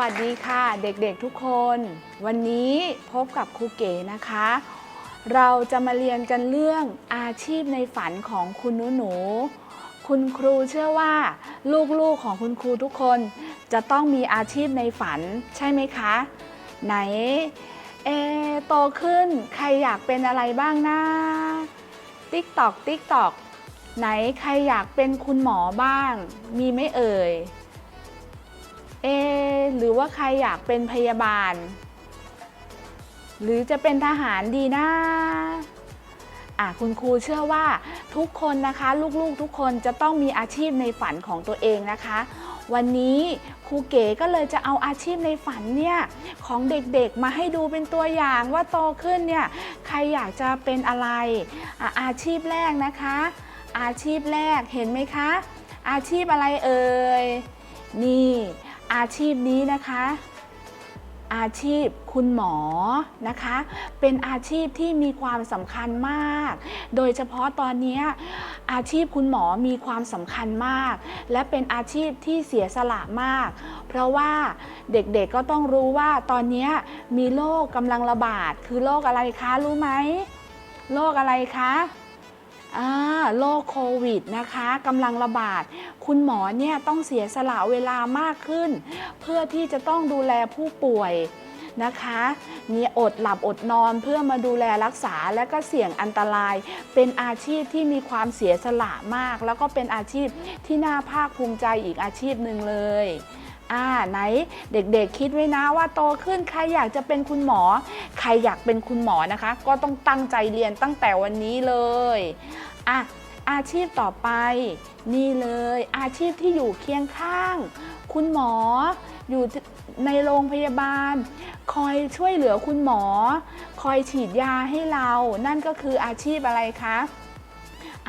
วัสดีค่ะ เด็กๆทุกคน วันนี้พบกับครูเก๋นะคะ เราจะมาเรียนกันเรื่องอาชีพในฝันของคุณหนูหนูๆคุณครูเชื่อว่าลูกๆของคุณครูทุกคนจะต้องมีอาชีพในฝันใช่ไหมคะ ไหนเอโตขึ้นใครอยากเป็นอะไรบ้างนะติ๊กตอกติ๊กตอกไหนใครอยากเป็นคุณหมอบ้าง มีไหมเอ่ย เอหรือว่าใครอยากเป็นพยาบาล หรือจะเป็นทหารดีนะอะคุณครูเชื่อว่าทุกคนนะคะ ลูกๆทุกคนจะต้องมีอาชีพในฝันของตัวเองนะคะ วันนี้ครูเก๋ก็เลยจะเอาอาชีพในฝันเนี่ยของเด็กๆมาให้ดูเป็นตัวอย่างว่าโตขึ้นเนี่ยใครอยากจะเป็นอะไรอะอาชีพแรกนะคะ อาชีพแรกเห็นไหมคะ อาชีพอะไรเอ่ยนี่ อาชีพนี้นะคะ อาชีพคุณหมอนะคะ เป็นอาชีพที่มีความสำคัญมาก โดยเฉพาะตอนนี้อาชีพคุณหมอมีความสำคัญมาก และเป็นอาชีพที่เสียสละมาก เพราะว่าเด็กๆก็ต้องรู้ว่าตอนนี้มีโรคกำลังระบาด คือโรคอะไรคะรู้ไหมโรคอะไรคะ โรคโควิดนะคะกำลังระบาด คุณหมอเนี่ยต้องเสียสละเวลามากขึ้น เพื่อที่จะต้องดูแลผู้ป่วยนะคะมีอดหลับอดนอนเพื่อมาดูแลรักษาและก็เสี่ยงอันตราย เป็นอาชีพที่มีความเสียสละมาก แล้วก็เป็นอาชีพที่น่าภาคภูมิใจอีกอาชีพหนึ่งเลย อ่าไหนเด็กๆคิดไว้นะว่าโตขึ้นใครอยากจะเป็นคุณหมอ ใครอยากเป็นคุณหมอนะคะ ก็ต้องตั้งใจเรียนตั้งแต่วันนี้เลยอะอาชีพต่อไป นี่เลย อาชีพที่อยู่เคียงข้าง คุณหมออยู่ในโรงพยาบาล คอยช่วยเหลือคุณหมอ คอยฉีดยาให้เรา นั่นก็คืออาชีพอะไรคะ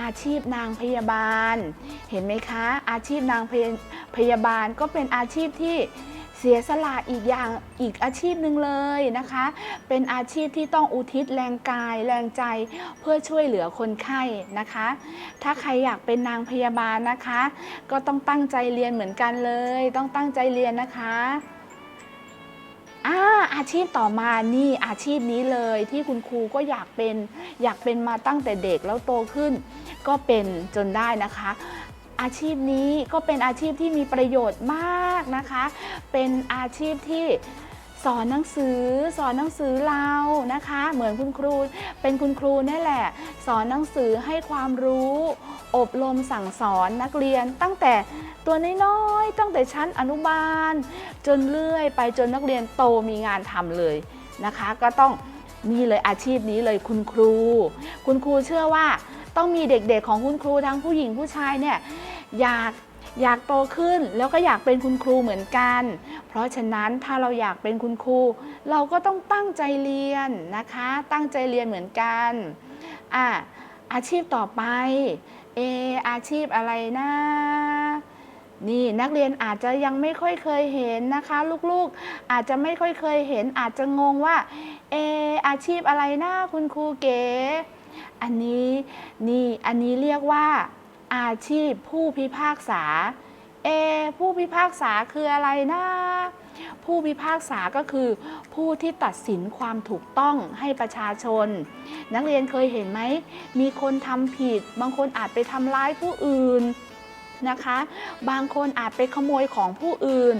อาชีพนางพยาบาล เห็นไหมคะ อาชีพนางพยพยาบาลก็เป็นอาชีพที่เสียสละอีกอย่างอีกอาชีพหนึ่งเลยนะคะ เป็นอาชีพที่ต้องอุทิศแรงกายแรงใจเพื่อช่วยเหลือคนไข้นะคะ ถ้าใครอยากเป็นนางพยาบาลนะคะ ก็ต้องตั้งใจเรียนเหมือนกันเลย ต้องตั้งใจเรียนนะคะ อ่าอาชีพต่อมานี่อาชีพนี้เลยที่คุณครูก็อยากเป็นอยากเป็นมาตั้งแต่เด็กแล้วโตขึ้น ก็เป็นจนได้นะคะ อาชีพนี้ก็เป็นอาชีพที่มีประโยชน์มากนะคะ เป็นอาชีพที่ สอนหนังสือ สอนหนังสือเรานะคะ เหมือนคุณครู เป็นคุณครูนี่แหละ สอนหนังสือให้ความรู้ อบรมสั่งสอนนักเรียน ตั้งแต่ตัวน้อยๆตั้งแต่ชั้นอนุบาล จนเรื่อยไปจนนักเรียนโตมีงานทำเลยนะคะ ก็ต้องนี่เลยอาชีพนี้เลยคุณครู คุณครูเชื่อว่าต้องมีเด็กๆของคุณครูทั้งผู้หญิงผู้ชายเนี่ยอยาก อยากโตขึ้นแล้วก็อยากเป็นคุณครูเหมือนกัน เพราะฉะนั้นถ้าเราอยากเป็นคุณครู เราก็ต้องตั้งใจเรียนนะคะ ตั้งใจเรียนเหมือนกันอะอาชีพต่อไปเออาชีพอะไรนะนี่นักเรียนอาจจะยังไม่ค่อยเคยเห็นนะคะลูกๆ อาจจะไม่ค่อยเคยเห็น อาจจะงงว่าเอออาชีพอะไรนะคุณครูเก๋อันนี้นี่อันนี้เรียกว่า อาชีพผู้พิพากษา เอ ผู้พิพากษาคืออะไรนะ ผู้พิพากษาก็คือ ผู้ที่ตัดสินความถูกต้องให้ประชาชน นักเรียนเคยเห็นไหม มีคนทำผิด บางคนอาจไปทำร้ายผู้อื่นนะคะ บางคนอาจไปขโมยของผู้อื่น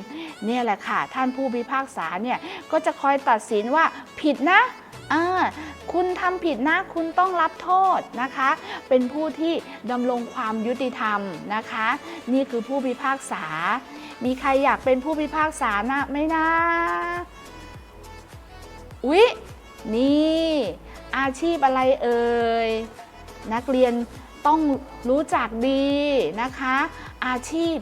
เนี่ยแหละค่ะ ท่านผู้พิพากษาเนี่ยก็จะคอยตัดสินว่าผิดนะ อ่าคุณทำผิดนะคุณต้องรับโทษนะคะ เป็นผู้ที่ดำรงความยุติธรรมนะคะ นี่คือผู้พิพากษา มีใครอยากเป็นผู้พิพากษานะไหมนะอุ๊ยนี่ อาชีพอะไรเอ่ยนักเรียนต้องรู้จักดีนะคะ อาชีพ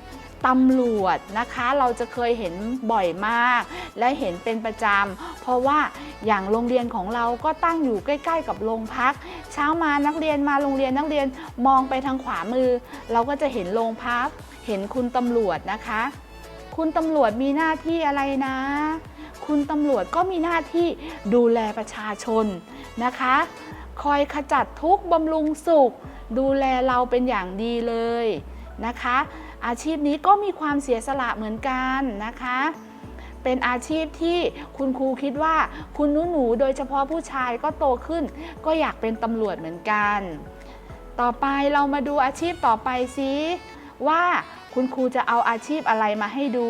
ตำรวจนะคะเราจะเคยเห็นบ่อยมาก และเห็นเป็นประจำเพราะว่าอย่างโรงเรียนของเราก็ตั้งอยู่ใกล้ ๆ กับโรงพัก เช้ามานักเรียนมาโรงเรียนนักเรียนมองไปทางขวามือ เราก็จะเห็นโรงพัก เห็นคุณตำรวจนะคะ คุณตำรวจมีหน้าที่อะไรนะ คุณตำรวจก็มีหน้าที่ดูแลประชาชนนะคะ คอยขจัดทุกข์บำรุงสุข ดูแลเราเป็นอย่างดีเลยนะคะ อาชีพนี้ก็มีความเสียสละเหมือนกันนะคะ เป็นอาชีพที่คุณครูคิดว่าคุณหนูหนูๆโดยเฉพาะผู้ชายก็โตขึ้น ก็อยากเป็นตำรวจเหมือนกัน ต่อไปเรามาดูอาชีพต่อไปซิว่าคุณครูจะเอาอาชีพอะไรมาให้ดู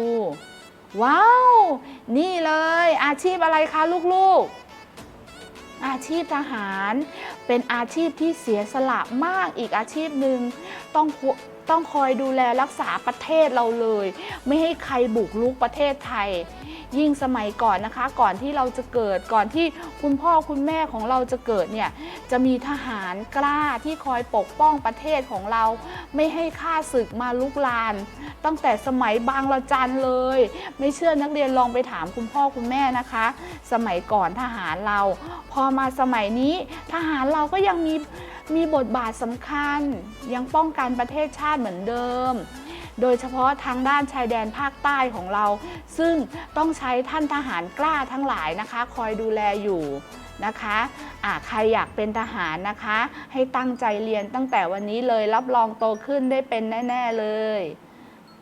ว้าว นี่เลย อาชีพอะไรคะลูกๆอาชีพทหารเป็นอาชีพที่เสียสละมากอีกอาชีพหนึ่งต้อง ต้องคอยดูแลรักษาประเทศเราเลย ไม่ให้ใครบุกรุกประเทศไทย ยิ่งสมัยก่อนนะคะ ก่อนที่เราจะเกิดก่อนที่คุณพ่อคุณแม่ของเราจะเกิดเนี่ยจะมีทหารกล้าที่คอยปกป้องประเทศของเรา ไม่ให้ข้าศึกมาลุกลาน ตั้งแต่สมัยบางละจันเลย ไม่เชื่อนักเรียนลองไปถามคุณพ่อคุณแม่นะคะ สมัยก่อนทหารเรา พอมาสมัยนี้ทหารเราก็ยังมี มีบทบาทสำคัญยังป้องกันประเทศชาติเหมือนเดิม โดยเฉพาะทางด้านชายแดนภาคใต้ของเรา ซึ่งต้องใช้ท่านทหารกล้าทั้งหลายนะคะ คอยดูแลอยู่นะคะะใครอยากเป็นทหารนะคะ ให้ตั้งใจเรียนตั้งแต่วันนี้เลยรับรองโตขึ้นได้เป็นแน่ ๆเลย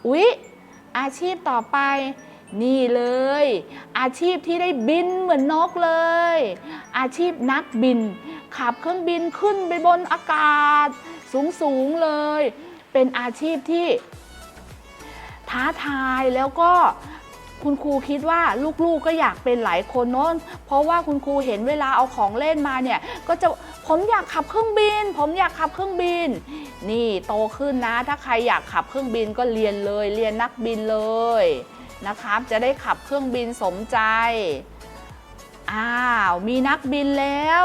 อุ๊ย อาชีพต่อไป นี่เลย อาชีพที่ได้บินเหมือนนกเลย อาชีพนักบิน ขับเครื่องบินขึ้นไปบนอากาศ สูงๆเลย เป็นอาชีพที่ ท้าทายแล้วก็คุณครูคิดว่าลูกๆก็อยากเป็นหลายคนเนอะเพราะว่าคุณครูเห็นเวลาเอาของเล่นมาเนี่ย ก็จะผมอยากขับเครื่องบิน ผมอยากขับเครื่องบิน นี่โตขึ้นนะ ถ้าใครอยากขับเครื่องบินก็เรียนเลย เรียนนักบินเลย นะครับ จะได้ขับเครื่องบินสมใจ อ้าว มีนักบินแล้ว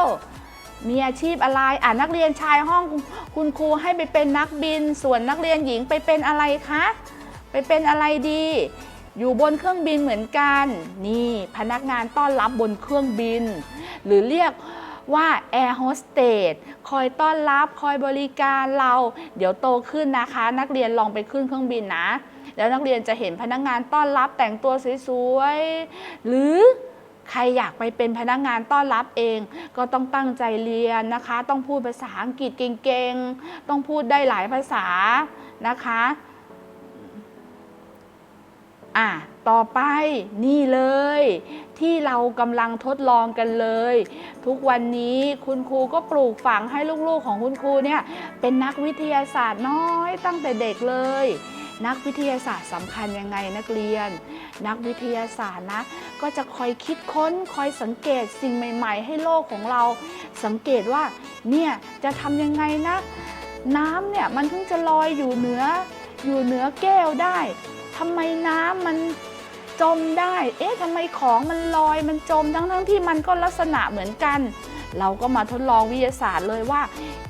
มีอาชีพอะไร อ่านักเรียนชายห้องคุณคุณครูให้ไปเป็นนักบิน ส่วนนักเรียนหญิงไปเป็นอะไรคะ ไปเป็นอะไรดี อยู่บนเครื่องบินเหมือนกัน นี่พนักงานต้อนรับบนเครื่องบิน หรือเรียกว่าแอร์โฮสเตสคอยต้อนรับคอยบริการเรา เดี๋ยวโตขึ้นนะคะ นักเรียนลองไปขึ้นเครื่องบินนะ แล้วนักเรียนจะเห็นพนักงานต้อนรับแต่งตัวสวยๆ หรือใครอยากไปเป็นพนักงานต้อนรับเอง ก็ต้องตั้งใจเรียนนะคะ ต้องพูดภาษาอังกฤษเก่งๆ ต้องพูดได้หลายภาษานะคะอะต่อไปนี่เลย ที่เรากำลังทดลองกันเลย ทุกวันนี้คุณครูก็ปลูกฝังให้ลูกๆของคุณครูเนี่ยเป็นนักวิทยาศาสตร์น้อยตั้งแต่เด็กเลย นักวิทยาศาสตร์สำคัญยังไงนักเรียน นักวิทยาศาสตร์นะ ก็จะคอยคิดค้นคอยสังเกตสิ่งใหม่ ๆ ให้โลกของเรา สังเกตว่าเนี่ยจะทำยังไงนะน้ำเนี่ยมันเพิ่งจะลอยอยู่เหนืออยู่เหนือแก้วได้ทำไมน้ำมันจมได้ เอ๊ะทำไมของมันลอยมันจมทั้งทั้งๆที่มันก็ลักษณะเหมือนกัน เราก็มาทดลองวิทยาศาสตร์เลยว่า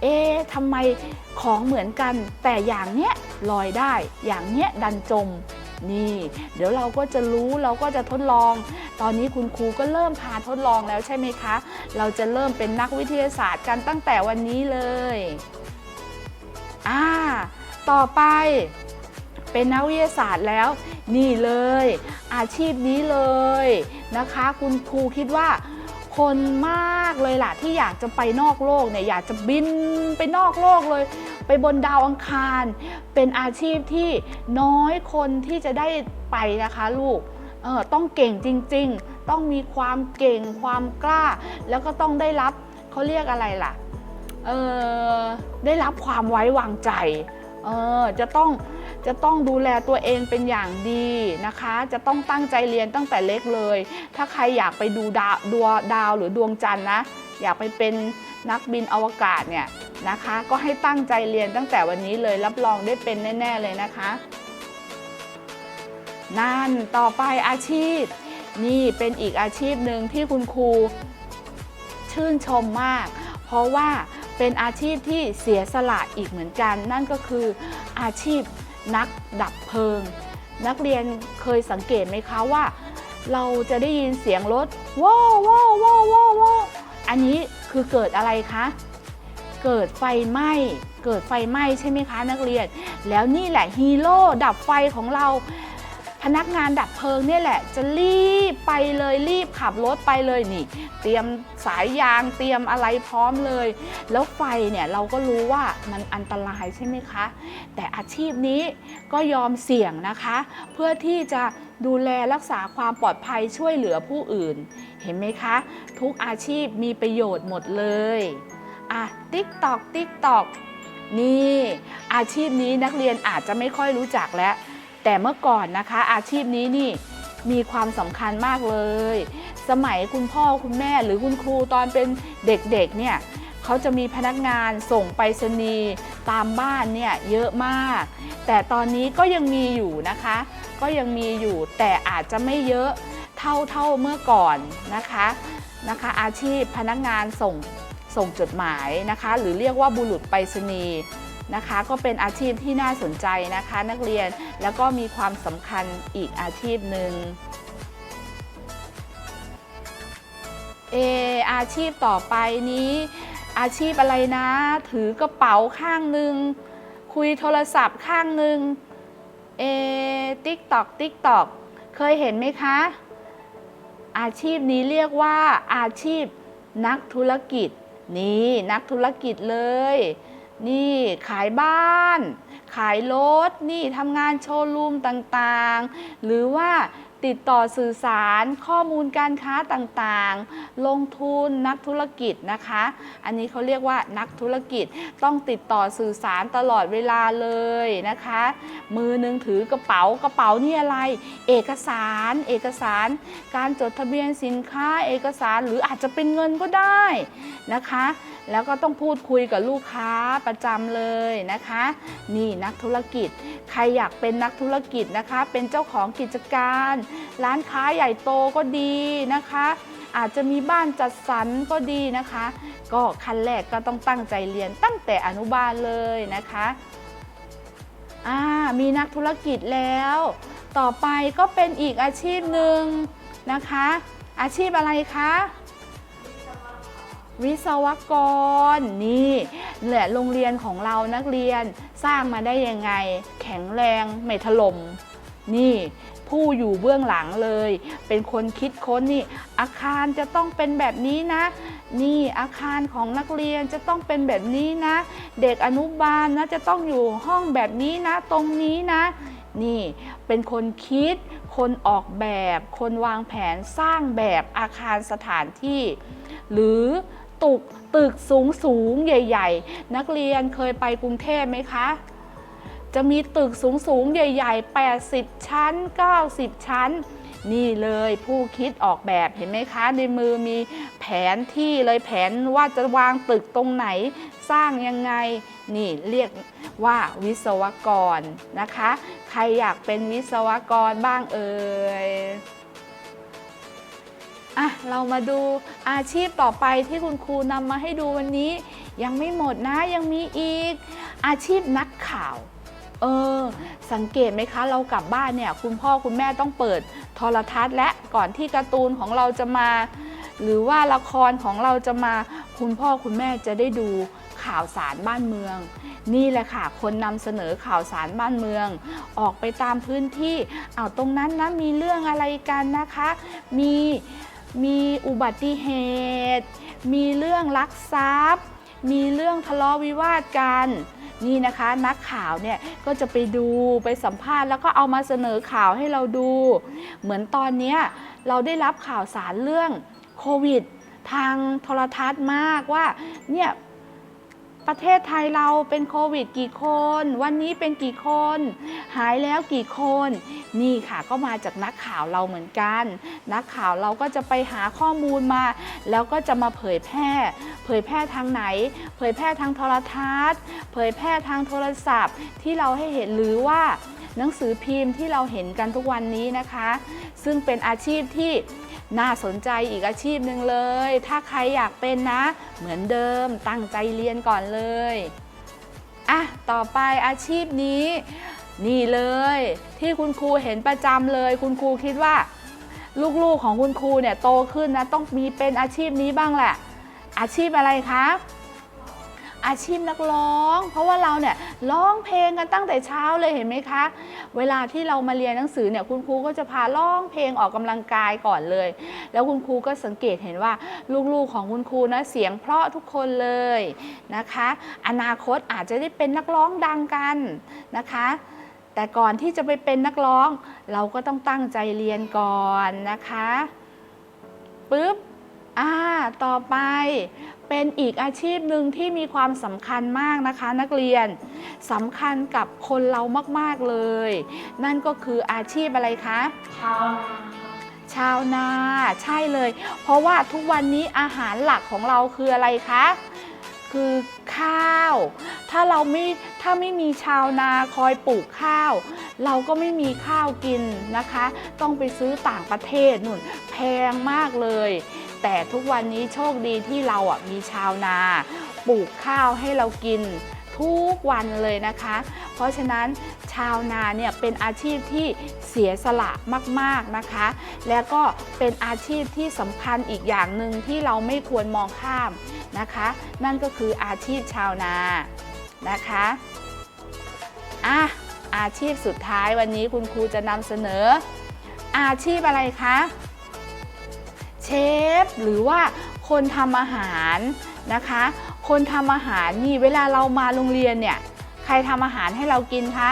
เอ๊ะทำไมของเหมือนกัน แต่อย่างเนี้ยลอยได้ อย่างเนี้ยดันจม นี่ เดี๋ยวเราก็จะรู้เราก็จะทดลอง ตอนนี้คุณครูก็เริ่มพาทดลองแล้วใช่ไหมคะ เราจะเริ่มเป็นนักวิทยาศาสตร์กันตั้งแต่วันนี้เลยอ่าต่อไปเป็นนักวิทยาศาสตร์แล้ว นี่เลย อาชีพนี้เลยนะคะ คุณครูคิดว่า คนมากเลยล่ะที่อยากจะไปนอกโลกเนี่ยอยากจะบินไปนอกโลกเลย ไปบนดาวอังคาร เป็นอาชีพที่น้อยคนที่จะได้ไปนะคะลูกเออต้องเก่งจริง ๆ ต้องมีความเก่งความกล้า แล้วก็ต้องได้รับเขาเรียกอะไรล่ะเออได้รับความไว้วางใจ เออจะต้องจะต้องดูแลตัวเองเป็นอย่างดีนะคะ จะต้องตั้งใจเรียนตั้งแต่เล็กเลย ถ้าใครอยากไปดูดาวดวดาวหรือดวงจันทร์นะ อยากไปเป็นนักบินอวกาศเนี่ยนะคะ ก็ให้ตั้งใจเรียนตั้งแต่วันนี้เลยรับรองได้เป็นแน่ ๆ เลยนะคะ นั่นต่อไปอาชีพ นี่เป็นอีกอาชีพหนึ่งที่คุณครูชื่นชมมาก เพราะว่า เป็นอาชีพที่เสียสละอีกเหมือนกัน นั่นก็คืออาชีพนักดับเพลิง นักเรียนเคยสังเกตไหมคะว่า เราจะได้ยินเสียงรถว้าวว้าวว้าวว้าวอันนี้คือเกิดอะไรคะเกิดไฟไหม้เกิดไฟไหม้ใช่ไหมคะนักเรียน แล้วนี่แหละฮีโร่ดับไฟของเรา พนักงานดับเพลิงเนี่ยแหละ จะรีบไปเลยรีบขับรถไปเลยนี่ เตรียมสายยางเตรียมอะไรพร้อมเลย แล้วไฟเนี่ยเราก็รู้ว่ามันอันตรายใช่ไหมคะ แต่อาชีพนี้ก็ยอมเสี่ยงนะคะ เพื่อที่จะดูแลรักษาความปลอดภัยช่วยเหลือผู้อื่น เห็นไหมคะ ทุกอาชีพมีประโยชน์หมดเลยอะติ๊กตอกติ๊กตอกนี่ อาชีพนี้นักเรียนอาจจะไม่ค่อยรู้จักแล้ว แต่เมื่อก่อนนะคะ อาชีพนี้นี่มีความสำคัญมากเลย สมัยคุณพ่อคุณแม่หรือคุณครูตอนเป็นเด็กๆเนี่ยเขาจะมีพนักงานส่งไปรษณีย์ตามบ้านเนี่ยเยอะมาก แต่ตอนนี้ก็ยังมีอยู่นะคะ ก็ยังมีอยู่แต่อาจจะไม่เยอะเท่าเท่าเมื่อก่อนนะคะนะคะ อาชีพพนักงานส่งส่งจดหมายนะคะ หรือเรียกว่าบุรุษไปรษณีย์ นะคะ ก็เป็นอาชีพที่น่าสนใจนะคะ นักเรียนแล้วก็มีความสำคัญอีกอาชีพหนึ่งเออาชีพต่อไปนี้ อาชีพอะไรนะ ถือกระเป๋าข้างหนึ่งคุยโทรศัพท์ข้างหนึ่งเอติ๊กตอกติ๊กตอกเคยเห็นไหมคะ อาชีพนี้เรียกว่าอาชีพนักธุรกิจ นี่นักธุรกิจเลย นี่ขายบ้าน ขายรถนี่ทำงานโชว์รูมต่างๆ หรือว่าติดต่อสื่อสารข้อมูลการค้าต่างๆ ลงทุนนักธุรกิจนะคะ อันนี้เขาเรียกว่านักธุรกิจต้องติดต่อสื่อสารตลอดเวลาเลยนะคะ มือหนึ่งถือกระเป๋ากระเป๋านี่อะไร เอกสาร เอกสาร การจดทะเบียนสินค้าเอกสารหรืออาจจะเป็นเงินก็ได้นะคะแล้วก็ต้องพูดคุยกับลูกค้าประจำเลยนะคะ นี่นักธุรกิจ ใครอยากเป็นนักธุรกิจนะคะ เป็นเจ้าของกิจการ ร้านค้าใหญ่โตก็ดีนะคะ อาจจะมีบ้านจัดสรรก็ดีนะคะ ก็ขั้นแรกก็ต้องตั้งใจเรียนตั้งแต่อนุบาลเลยนะคะอ่ามีนักธุรกิจแล้ว ต่อไปก็เป็นอีกอาชีพหนึ่งนะคะ อาชีพอะไรคะ วิศวกรนี่แหละโรงเรียนของเรานักเรียนสร้างมาได้ยังไง แข็งแรงไม่ถล่มนี่ผู้อยู่เบื้องหลังเลย เป็นคนคิดค้นนี่ อาคารจะต้องเป็นแบบนี้นะ นี่อาคารของนักเรียนจะต้องเป็นแบบนี้นะ เด็กอนุบาลนะจะต้องอยู่ห้องแบบนี้นะ ตรงนี้นะ นี่เป็นคนคิด คนออกแบบ คนวางแผนสร้างแบบอาคารสถานที่ หรือ ตึกตึกสูงสูงใหญ่ ๆ นักเรียนเคยไปกรุงเทพไหมคะ จะมีตึกสูงสูงใหญ่ ๆ 80 ชั้น 90 ชั้น นี่เลยผู้คิดออกแบบเห็นไหมคะ ในมือมีแผนที่เลยแผนว่าจะวางตึกตรงไหน สร้างยังไง นี่เรียกว่าวิศวกรนะคะ ใครอยากเป็นวิศวกรบ้างเอ่ย อะเรามาดูอาชีพต่อไปที่คุณครูนำมาให้ดูวันนี้ ยังไม่หมดนะยังมีอีก อาชีพนักข่าวเออสังเกตไหมคะ เรากลับบ้านเนี่ย คุณพ่อคุณแม่ต้องเปิดโทรทัศน์และก่อนที่การ์ตูนของเราจะมา หรือว่าละครของเราจะมา คุณพ่อคุณแม่จะได้ดูข่าวสารบ้านเมือง นี่แหละค่ะ คนนำเสนอข่าวสารบ้านเมือง ออกไปตามพื้นที่เอาตรงนั้นนะมีเรื่องอะไรกันนะคะ มี มีอุบัติเหตุ มีเรื่องลักทรัพย์ มีเรื่องทะเลาะวิวาทกัน นี่นะคะนักข่าวเนี่ยก็จะไปดูไปสัมภาษณ์แล้วก็เอามาเสนอข่าวให้เราดู เหมือนตอนนี้เราได้รับข่าวสารเรื่องโควิดทางโทรทัศน์มากว่าเนี่ย ประเทศไทยเราเป็นโควิดกี่คน วันนี้เป็นกี่คน หายแล้วกี่คน นี่ค่ะก็มาจากนักข่าวเราเหมือนกัน นักข่าวเราก็จะไปหาข้อมูลมา แล้วก็จะมาเผยแพร่ เผยแพร่ทางไหน เผยแพร่ทางโทรทัศน์ เผยแพร่ทางโทรศัพท์ ที่เราให้เห็นหรือว่าหนังสือพิมพ์ที่เราเห็นกันทุกวันนี้นะคะ ซึ่งเป็นอาชีพที่ น่าสนใจอีกอาชีพหนึ่งเลย ถ้าใครอยากเป็นนะ เหมือนเดิมตั้งใจเรียนก่อนเลยอะต่อไปอาชีพนี้ นี่เลย ที่คุณครูเห็นประจำเลย คุณครูคิดว่า ลูกๆของคุณครูเนี่ยโตขึ้นนะ ต้องมีเป็นอาชีพนี้บ้างแหละ อาชีพอะไรครับ อาชีพนักร้อง เพราะว่าเราเนี่ยร้องเพลงกันตั้งแต่เช้าเลยเห็นไหมคะ เวลาที่เรามาเรียนหนังสือเนี่ยคุณครูก็จะพาร้องเพลงออกกำลังกายก่อนเลย แล้วคุณครูก็สังเกตเห็นว่าลูกๆของคุณครูนะเสียงเพราะทุกคนเลยนะคะ อนาคตอาจจะได้เป็นนักร้องดังกันนะคะแต่ก่อนที่จะไปเป็นนักร้อง เราก็ต้องตั้งใจเรียนก่อนนะคะปึ๊บอ่าต่อไป เป็นอีกอาชีพหนึ่งที่มีความสำคัญมากนะคะนักเรียนสำคัญกับคนเรามากๆเลย นั่นก็คืออาชีพอะไรคะชาวนาครับชาวนาใช่เลย เพราะว่าทุกวันนี้อาหารหลักของเราคืออะไรคะคือข้าว ถ้าเราไม่ถ้าไม่มีชาวนาคอยปลูกข้าว เราก็ไม่มีข้าวกินนะคะ ต้องไปซื้อต่างประเทศนู่นแพงมากเลย แต่ทุกวันนี้โชคดีที่เราอะมีชาวนา ปลูกข้าวให้เรากินทุกวันเลยนะคะ เพราะฉะนั้นชาวนาเนี่ยเป็นอาชีพที่เสียสละมากๆนะคะ แล้วก็เป็นอาชีพที่สำคัญอีกอย่างหนึ่งที่เราไม่ควรมองข้ามนะคะ นั่นก็คืออาชีพชาวนานะคะอะอาชีพสุดท้ายวันนี้คุณครูจะนำเสนอ อาชีพอะไรคะ เชฟหรือว่าคนทำอาหารนะคะ คนทำอาหารนี่เวลาเรามาโรงเรียนเนี่ยใครทำอาหารให้เรากินคะ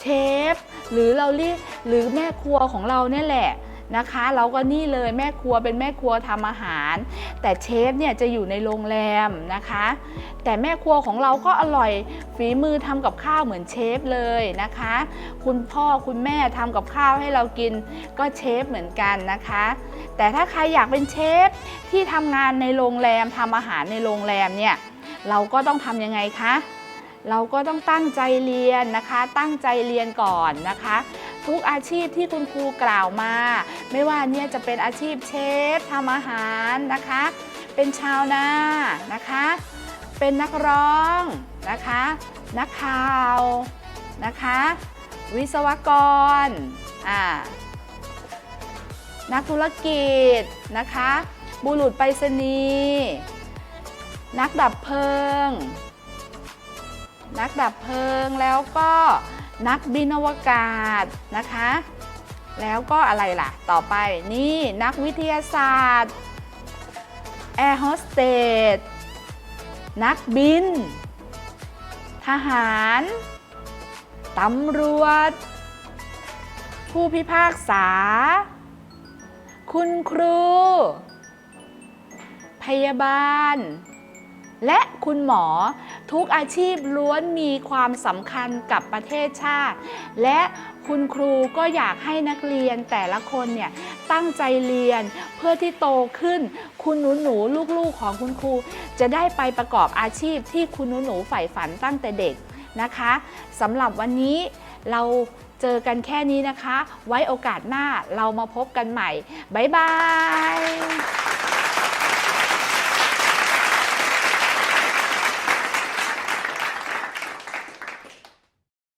เชฟหรือเราเรียกหรือแม่ครัวของเราเนี่ยแหละ นะคะ เราก็นี่เลยแม่ครัวเป็นแม่ครัวทำอาหาร แต่เชฟเนี่ยจะอยู่ในโรงแรมนะคะ แต่แม่ครัวของเราก็อร่อยฝีมือทำกับข้าวเหมือนเชฟเลยนะคะ คุณพ่อคุณแม่ทำกับข้าวให้เรากินก็เชฟเหมือนกันนะคะ แต่ถ้าใครอยากเป็นเชฟที่ทำงานในโรงแรมทำอาหารในโรงแรมเนี่ยเราก็ต้องทำยังไงคะเราก็ต้องตั้งใจเรียนนะคะ ตั้งใจเรียนก่อนนะคะ ทุกอาชีพที่คุณครูกล่าวมา ไม่ว่าเนี่ยจะเป็นอาชีพเชฟทำอาหารนะคะ เป็นชาวนานะคะ เป็นนักร้องนะคะ นักข่าวนะคะ วิศวกรอ่านักธุรกิจนะคะ บุรุษไปรษณีย์นักดับเพลิง นักดับเพลิงแล้วก็ นักบินอวกาศนะคะ แล้วก็อะไรล่ะ ต่อไปนี่นักวิทยาศาสตร์แอร์โฮสเตสนักบิน ทหาร ตำรวจ ผู้พิพากษา คุณครู พยาบาล และคุณหมอทุกอาชีพล้วนมีความสำคัญกับประเทศชาติ และคุณครูก็อยากให้นักเรียนแต่ละคนเนี่ยตั้งใจเรียนเพื่อที่โตขึ้น คุณหนูหนูลูกๆของคุณครู จะได้ไปประกอบอาชีพที่คุณหนูหนูใฝ่ฝันตั้งแต่เด็กนะคะสำหรับวันนี้เราเจอกันแค่นี้นะคะ ไว้โอกาสหน้าเรามาพบกันใหม่ บ๊ายบาย